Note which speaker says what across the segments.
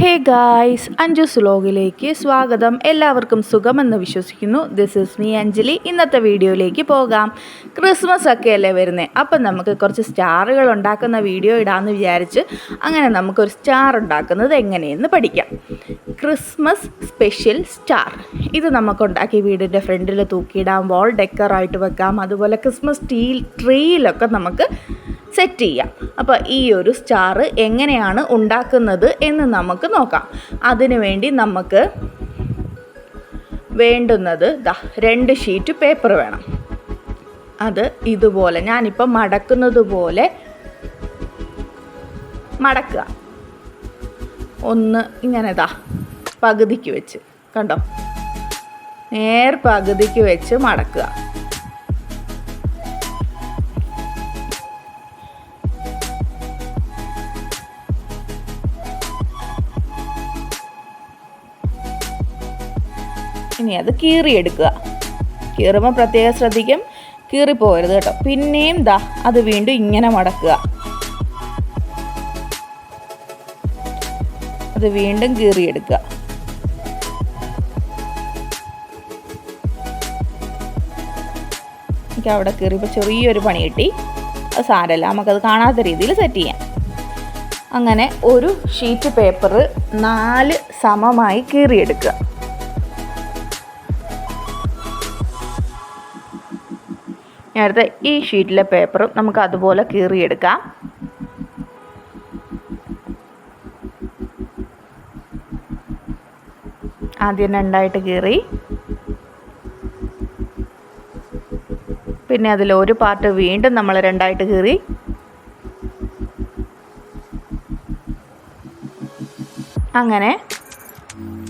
Speaker 1: Hey guys Anjus സ്ലോഗിലേക്ക് സ്വാഗതം. എല്ലാവർക്കും സുഖമെന്ന് വിശ്വസിക്കുന്നു. This is me Anjali. ഇന്നത്തെ വീഡിയോയിലേക്ക് പോകാം. ക്രിസ്മസ് ഒക്കെ അല്ലേ വരുന്നത് അപ്പം നമുക്ക് കുറച്ച് സ്റ്റാറുകൾ ഉണ്ടാക്കുന്ന വീഡിയോ ഇടാമെന്ന് വിചാരിച്ച് അങ്ങനെ നമുക്കൊരു സ്റ്റാർ ഉണ്ടാക്കുന്നത് എങ്ങനെയെന്ന് പഠിക്കാം. ക്രിസ്മസ് സ്പെഷ്യൽ സ്റ്റാർ ഇത് നമുക്ക് ഉണ്ടാക്കി വീടിന്റെ ഫ്രണ്ടിൽ തൂക്കിയിടാം വാൾ ഡെക്കറായിട്ട് വെക്കാം. അതുപോലെ ക്രിസ്മസ് ടീ ട്രീയിലൊക്കെ നമുക്ക് സെറ്റ് ചെയ്യാം. അപ്പോൾ ഈ ഒരു സ്റ്റാർ എങ്ങനെയാണ് ഉണ്ടാക്കുന്നത് എന്ന് നമുക്ക് നോക്കാം. അതിനു വേണ്ടി നമുക്ക് വേണ്ടുന്നത് ദാ രണ്ട് ഷീറ്റ് പേപ്പർ വേണം. അത് ഇതുപോലെ ഞാനിപ്പോൾ മടക്കുന്നത് പോലെ മടക്കുക. ഒന്ന് ഇങ്ങനെ ദാ പകുതിക്ക് വെച്ച് കണ്ടോ? നേർ പകുതിക്ക് വെച്ച് മടക്കുക. ഇനി അത് കീറിയെടുക്കുക. കീറുമ്പോൾ പ്രത്യേകം ശ്രദ്ധിക്കും. കീറിപ്പോകരുത് കേട്ടോ. പിന്നെയും ദാ അത് വീണ്ടും ഇങ്ങനെ മടക്കുക. അത് വീണ്ടും കീറിയെടുക്കുക. എനിക്ക് അവിടെ കീറിയപ്പോൾ ചെറിയൊരു പണി കിട്ടി. അത് സാരമല്ല. നമുക്കത് കാണാത്ത രീതിയിൽ സെറ്റ് ചെയ്യാം. അങ്ങനെ ഒരു ഷീറ്റ് പേപ്പർ നാല് സമമായി കീറിയെടുക്കുക. നേരത്തെ ഈ ഷീറ്റിലെ പേപ്പറും നമുക്ക് അതുപോലെ കീറിയെടുക്കാം. ആദ്യം രണ്ടായിട്ട് കീറി. പിന്നെ അതിൽ ഒരു പാർട്ട് വീണ്ടും നമ്മൾ രണ്ടായിട്ട് കീറി. അങ്ങനെ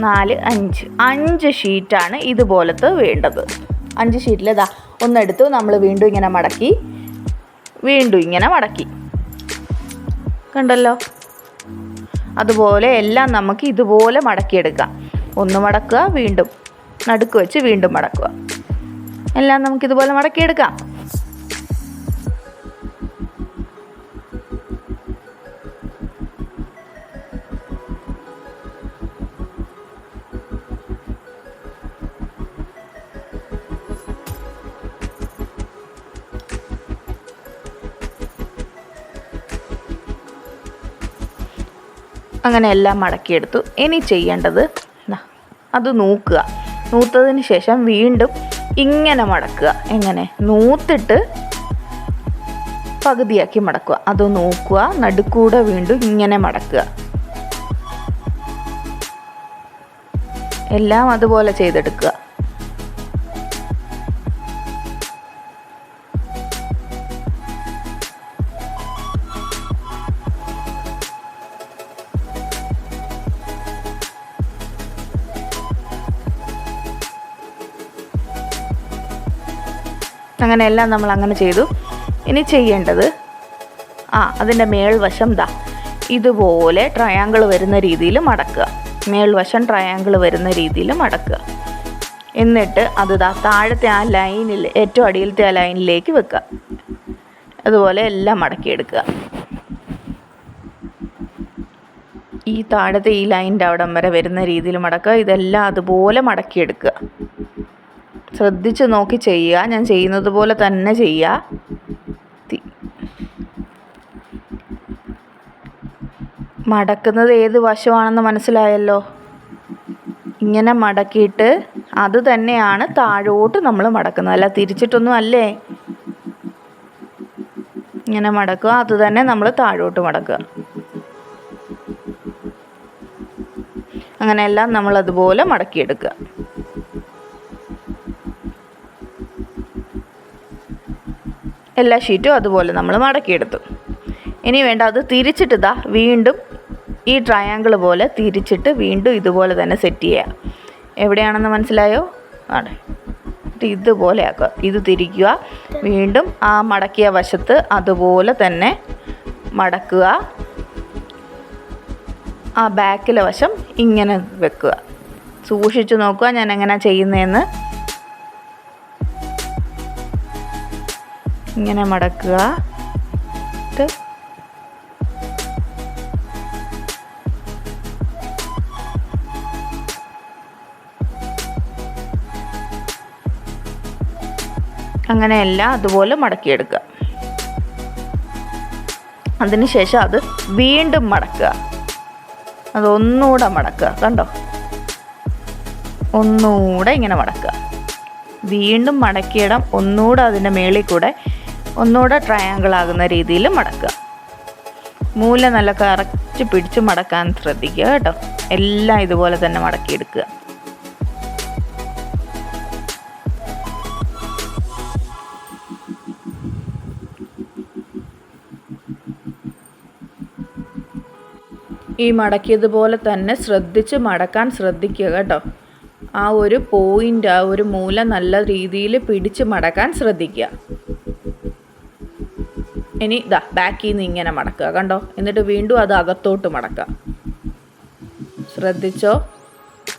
Speaker 1: നാല് അഞ്ച്. അഞ്ച് ഷീറ്റാണ് ഇതുപോലത്തെ വേണ്ടത്. അഞ്ച് ഷീറ്റിൽ ഇതാ ഒന്നെടുത്തു നമ്മൾ വീണ്ടും ഇങ്ങനെ മടക്കി വീണ്ടും ഇങ്ങനെ മടക്കി. കണ്ടല്ലോ? അതുപോലെ എല്ലാം നമുക്ക് ഇതുപോലെ മടക്കിയെടുക്കാം. ഒന്ന് മടക്കുക വീണ്ടും നടുക്ക് വെച്ച് വീണ്ടും മടക്കുക. എല്ലാം നമുക്കിതുപോലെ മടക്കിയെടുക്കാം. അങ്ങനെ എല്ലാം മടക്കിയെടുത്തു. ഇനി ചെയ്യേണ്ടത് അത് നൂക്കുക. നൂത്തതിന് ശേഷം വീണ്ടും ഇങ്ങനെ മടക്കുക. എങ്ങനെ? നൂത്തിട്ട് പകുതിയാക്കി മടക്കുക. അത് നോക്കുക. നടുക്കൂടെ വീണ്ടും ഇങ്ങനെ മടക്കുക. എല്ലാം അതുപോലെ ചെയ്തെടുക്കുക. അങ്ങനെ എല്ലാം നമ്മൾ അങ്ങനെ ചെയ്തു. ഇനി ചെയ്യേണ്ടത് ആ അതിന്റെ മേൽവശം ദാ ഇതുപോലെ ട്രയാങ്കിൾ വരുന്ന രീതിയിൽ മടക്കുക. മേൽവശം ട്രയാങ്കിൾ വരുന്ന രീതിയിൽ മടക്കുക. എന്നിട്ട് അത് ദാ താഴത്തെ ആ ലൈനിൽ ഏറ്റവും അടിയിലത്തെ ആ ലൈനിലേക്ക് വെക്കുക. അതുപോലെ എല്ലാം മടക്കിയെടുക്കുക. ഈ താഴത്തെ ഈ ലൈനിന്റെ അവിടം വരെ വരുന്ന രീതിയിൽ മടക്കുക. ഇതെല്ലാം അതുപോലെ മടക്കിയെടുക്കുക. ശ്രദ്ധിച്ച് നോക്കി ചെയ്യുക. ഞാൻ ചെയ്യുന്നത് പോലെ തന്നെ ചെയ്യുക. മടക്കുന്നത് ഏത് വശമാണെന്ന് മനസ്സിലായല്ലോ? ഇങ്ങനെ മടക്കിയിട്ട് അത് തന്നെയാണ് താഴോട്ട് നമ്മൾ മടക്കുന്നത്. അല്ല തിരിച്ചിട്ടൊന്നും അല്ലേ? ഇങ്ങനെ മടക്കുക അത് തന്നെ നമ്മൾ താഴോട്ട് മടക്കുക. അങ്ങനെയെല്ലാം നമ്മൾ അതുപോലെ മടക്കിയെടുക്കുക. എല്ലാ ഷീറ്റും അതുപോലെ നമ്മൾ മടക്കിയെടുത്തു. ഇനി വേണ്ട അത് തിരിച്ചിട്ട് ഇതാ വീണ്ടും ഈ ട്രയാങ്കിൾ പോലെ തിരിച്ചിട്ട് വീണ്ടും ഇതുപോലെ തന്നെ സെറ്റ് ചെയ്യുക എവിടെയാണെന്ന് മനസ്സിലായോ? ആണ് ഇതുപോലെ ആക്കുക. ഇത് തിരിക്കുക. വീണ്ടും ആ മടക്കിയ വശത്ത് അതുപോലെ തന്നെ മടക്കുക. ആ ബാക്കിലെ വശം ഇങ്ങനെ വെക്കുക. സൂക്ഷിച്ചു നോക്കുക ഞാൻ എങ്ങനെയാണ് ചെയ്യുന്നതെന്ന് ഇങ്ങനെ മടക്കുക. അങ്ങനെയല്ല അതുപോലെ മടക്കിയെടുക്കുക. അതിനുശേഷം അത് വീണ്ടും മടക്കുക. അതൊന്നുകൂടെ മടക്കുക. കണ്ടോ? ഒന്നുകൂടെ ഇങ്ങനെ മടക്കുക. വീണ്ടും മടക്കിയിടം. ഒന്നുകൂടെ അതിന്റെ മേളിൽ കൂടെ ഒന്നുകൂടെ ട്രയാങ്കിൾ ആകുന്ന രീതിയിൽ മടക്കുക. മൂല നല്ല കറക്റ്റ് പിടിച്ച് മടക്കാൻ ശ്രദ്ധിക്കുക കേട്ടോ. എല്ലാം ഇതുപോലെ തന്നെ മടക്കിയെടുക്കുക. ഈ മടക്കിയതുപോലെ തന്നെ ശ്രദ്ധിച്ച് മടക്കാൻ ശ്രദ്ധിക്കുക കേട്ടോ. ആ ഒരു പോയിന്റ് ആ ഒരു മൂല നല്ല രീതിയിൽ പിടിച്ച് മടക്കാൻ ശ്രദ്ധിക്കുക. ഇനി ഇതാ ബാക്കിൽ നിന്ന് ഇങ്ങനെ മടക്കുക കണ്ടോ? എന്നിട്ട് വീണ്ടും അത് അകത്തോട്ട് മടക്കുക. ശ്രദ്ധിച്ചോ?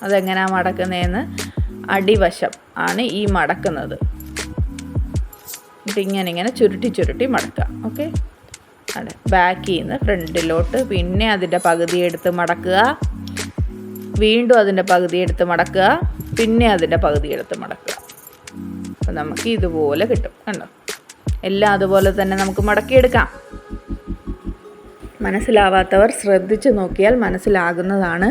Speaker 1: അതെങ്ങനെയാണ് മടക്കുന്നതെന്ന് അടിവശം ആണ് ഈ മടക്കുന്നത്. എന്നിട്ട് ഇങ്ങനെ ഇങ്ങനെ ചുരുട്ടി ചുരുട്ടി മടക്കുക. ഓക്കെ അതെ. ബാക്കിൽ നിന്ന് ഫ്രണ്ടിലോട്ട് പിന്നെ അതിന്റെ പകുതി എടുത്ത് മടക്കുക. വീണ്ടും അതിന്റെ പകുതി എടുത്ത് മടക്കുക. പിന്നെ അതിന്റെ പകുതി എടുത്ത് മടക്കുക. അപ്പം നമുക്ക് ഇതുപോലെ കിട്ടും കണ്ടോ? എല്ലാം അതുപോലെ തന്നെ നമുക്ക് മടക്കിയെടുക്കാം. മനസ്സിലാവാത്തവർ ശ്രദ്ധിച്ച് നോക്കിയാൽ മനസ്സിലാകുന്നതാണ്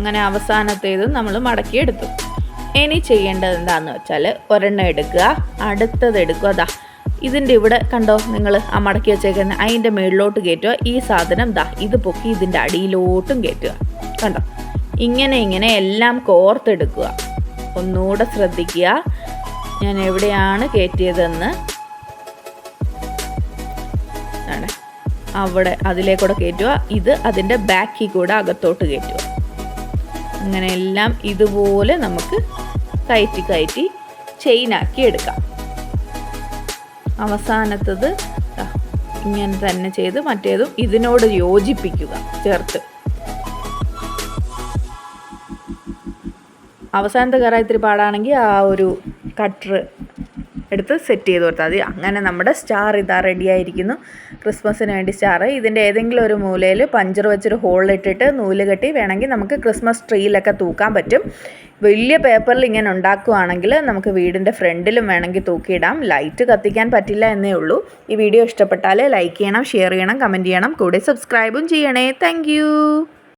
Speaker 1: അങ്ങനെ അവസാനത്തേത് നമ്മൾ മടക്കിയെടുത്തു. ഇനി ചെയ്യേണ്ടത് എന്താണെന്ന് വെച്ചാൽ ഒരെണ്ണം എടുക്കുക. അടുത്തത് എടുക്കുക. അതാ ഇതിന്റെ ഇവിടെ കണ്ടോ നിങ്ങൾ ആ മടക്കി വെച്ചേക്കുന്ന അതിന്റെ മുകളിലോട്ട് കയറ്റുക. ഈ സാധനം ദാ ഇത് പൊക്കി ഇതിന്റെ അടിയിലോട്ടും കയറ്റുക. കണ്ടോ? ഇങ്ങനെ ഇങ്ങനെ എല്ലാം കോർത്തെടുക്കുക. ഒന്നുകൂടെ ശ്രദ്ധിക്കുക. ഞാൻ എവിടെയാണ് കയറ്റിയതെന്ന്. അവിടെ അതിലേക്കൂടെ കയറ്റുക. ഇത് അതിന്റെ ബാക്കിൽ കൂടെ അകത്തോട്ട് കയറ്റുക. അങ്ങനെ എല്ലാം ഇതുപോലെ നമുക്ക് കയറ്റി കയറ്റി ചെയിൻ ആക്കി എടുക്കാം. അവസാനത്തത് ഇങ്ങനെ തന്നെ ചെയ്ത് മറ്റേതും ഇതിനോട് യോജിപ്പിക്കുക ചേർത്ത്. അവസാനത്തെ കയറാൻ ഇത്തിരി പാടാണെങ്കിൽ ആ ഒരു കട്ടർ എടുത്ത് സെറ്റ് ചെയ്ത് കൊടുത്താൽ മതി. അങ്ങനെ നമ്മുടെ സ്റ്റാർ ഇതാ റെഡിയായിരിക്കുന്നു ക്രിസ്മസിന് വേണ്ടി സ്റ്റാർ ഇതിന്റെ ഏതെങ്കിലും ഒരു മൂലയിൽ പഞ്ചർ വെച്ചൊരു ഹോളിലിട്ടിട്ട് നൂൽ കെട്ടി വേണമെങ്കിൽ നമുക്ക് ക്രിസ്മസ് ട്രീയിലൊക്കെ തൂക്കാൻ പറ്റും. വലിയ പേപ്പറിൽ ഇങ്ങനെ ഉണ്ടാക്കുകയാണെങ്കിൽ നമുക്ക് വീടിന്റെ ഫ്രണ്ടിലും വേണമെങ്കിൽ തൂക്കിയിടാം. ലൈറ്റ് കത്തിക്കാൻ പറ്റില്ല എന്നേ ഉള്ളൂ. ഈ വീഡിയോ ഇഷ്ടപ്പെട്ടാൽ ലൈക്ക് ചെയ്യണം ഷെയർ ചെയ്യണം കമന്റ് ചെയ്യണം. കൂടെ സബ്സ്ക്രൈബും ചെയ്യണേ. താങ്ക്